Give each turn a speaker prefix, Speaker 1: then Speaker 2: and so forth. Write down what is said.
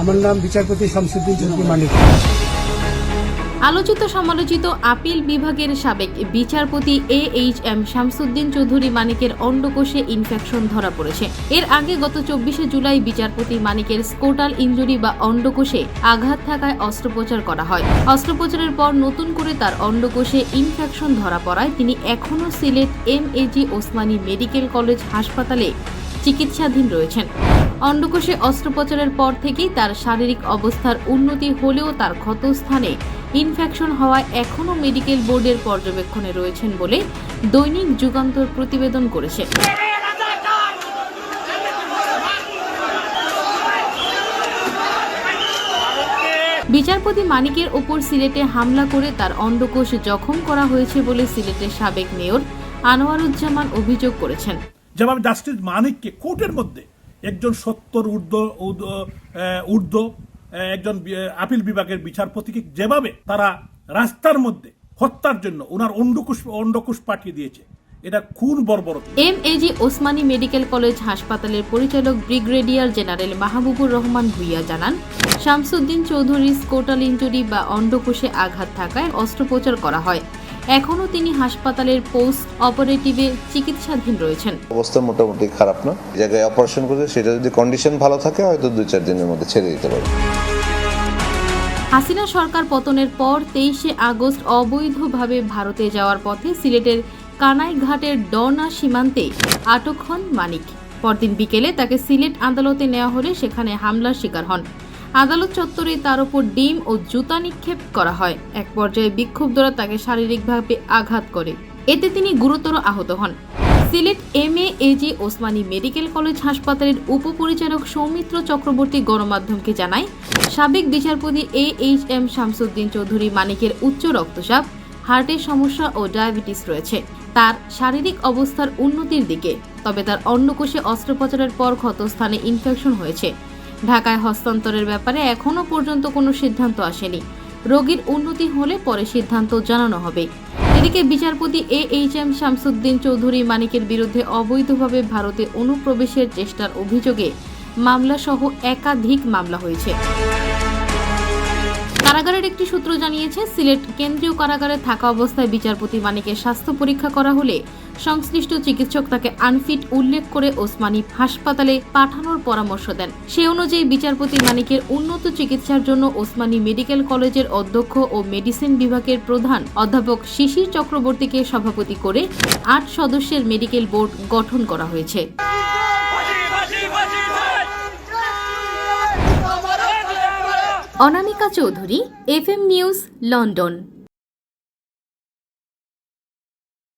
Speaker 1: আমার নাম বিচারপতি শামসুদ্দিন চৌধুরী মানিক।
Speaker 2: আলোচিত সমালোচিত আপিল বিভাগের সাবেক বিচারপতি A H M Shamsuddin Chowdhury মানিকের অন্ডকোষে ইনফেকশন ধরা পড়েছে। এর আগে গত চব্বিশে জুলাই বিচারপতি মানিকের স্কোটাল ইনজুরি বা অন্ডকোষে আঘাত থাকায় অস্ত্রোপচার করা হয়। অস্ত্রোপচারের পর নতুন করে তার অন্ডকোষে ইনফেকশন ধরা পড়ায়। তিনি এখনও Sylhet M A G Osmani medical college হাসপাতালে চিকিৎসাধীন রয়েছেন। অন্ডকোষে অস্ত্রোপচারের পর থেকেই তার শারীরিক অবস্থার উন্নতি হলেও তার ক্ষতস্থানে ইনফেকশন হওয়ায় এখনও মেডিকেল বোর্ডের পর্যবেক্ষণে রয়েছেন বলে দৈনিক যুগান্তর প্রতিবেদন করেছে। বিচারপতি মানিকের ওপর সিলেটে হামলা করে তার অন্ডকোষ জখম করা হয়েছে বলে সিলেটের সাবেক মেয়র আনোয়ারুজ্জামান অভিযোগ করেছেন।
Speaker 3: যেভাবে জাস্টিস মানিককে কোর্টের মধ্যে একজন সত্তর ঊর্ধ্ব ঊর্ধ্ব, একজন আপিল বিভাগের বিচারপতিকে যেভাবে তারা রাস্তার মধ্যে হত্যার জন্য ওনার অন্ডকুশ অন্ডকুশ পাঠিয়ে দিয়েছে এটা খুন বর্বরতা।
Speaker 2: M A G Osmani medical college হাসপাতালের পরিচালক ব্রিগেডিয়ার জেনারেল মাহবুবুর রহমান ভুইয়া জানান শামসুদ্দিন চৌধুরী স্কোটাল ইঞ্জুরি বা অন্ডকোষে আঘাত থাকায় অস্ত্রোপচার করা হয়। এখনও তিনি হাসপাতালের পোস্ট অপারেটিভে চিকিৎসাধীন রয়েছেন।
Speaker 4: অবস্থা মোটামুটি খারাপ না। জায়গায় অপারেশন করেছে সেটা যদি কন্ডিশন ভালো থাকে হয়তো দুই চার দিনের মধ্যে ছেড়ে দিতে পারবে।
Speaker 2: হাসিনা সরকার পতনের পর তেইশে আগস্ট অবৈধভাবে ভারতে যাওয়ার পথে সিলেটের কানাইঘাটের ডনা সীমান্তে আটক হন মানিক। পরদিন বিকেলে তাকে সিলেট আদালতে নেওয়া হলে সেখানে হামলার শিকার হন। আদালত চত্বরে তার উপর ডিম ও জুতা নিক্ষেপ করা হয়। এক পর্যায়ে বিক্ষুব্ধরা তাকে শারীরিকভাবে আঘাত করে। এতে তিনি গুরুতর আহত হন। Sylhet M A A G Osmani medical college হাসপাতালের উপপরিচালক সৌমিত্র চক্রবর্তী গণমাধ্যমকে জানায়, সাবেক বিচারপতি A H M Shamsuddin Chowdhury মানিকের উচ্চ রক্তচাপ, হার্টের সমস্যা ও ডায়াবেটিস রয়েছে। তার শারীরিক অবস্থার উন্নতির দিকে, তবে তার অন্নকোষে অস্ত্রোপচারের পর ক্ষতস্থানে ইনফেকশন হয়েছে। ঢাকায় হস্তান্তরের ব্যাপারে এখনও পর্যন্ত কোনো সিদ্ধান্ত আসেনি। রোগীর উন্নতি হলে পরে সিদ্ধান্ত জানানো হবে। এদিকে বিচারপতি A H M Shamsuddin Chowdhury মানিকের বিরুদ্ধে অবৈধভাবে ভারতে অনুপ্রবেশের চেষ্টার অভিযোগে মামলাসহ একাধিক মামলা হয়েছে। কারাগারের একটি সূত্র জানিয়েছে, সিলেট কেন্দ্রীয় কারাগারে থাকা অবস্থায় বিচারপতি মানিকের স্বাস্থ্য পরীক্ষা করা হলে সংশ্লিষ্ট চিকিৎসক তাকে আনফিট উল্লেখ করে ওসমানী হাসপাতালে পাঠানোর পরামর্শ দেন। সে অনুযায়ী বিচারপতি মানিকের উন্নত চিকিৎসার জন্য ওসমানী মেডিকেল কলেজের অধ্যক্ষ ও মেডিসিন বিভাগের প্রধান অধ্যাপক শিশির চক্রবর্তীকে সভাপতি করে আট সদস্যের মেডিকেল বোর্ড গঠন করা হয়েছে। Anamika Chowdhury FM news London.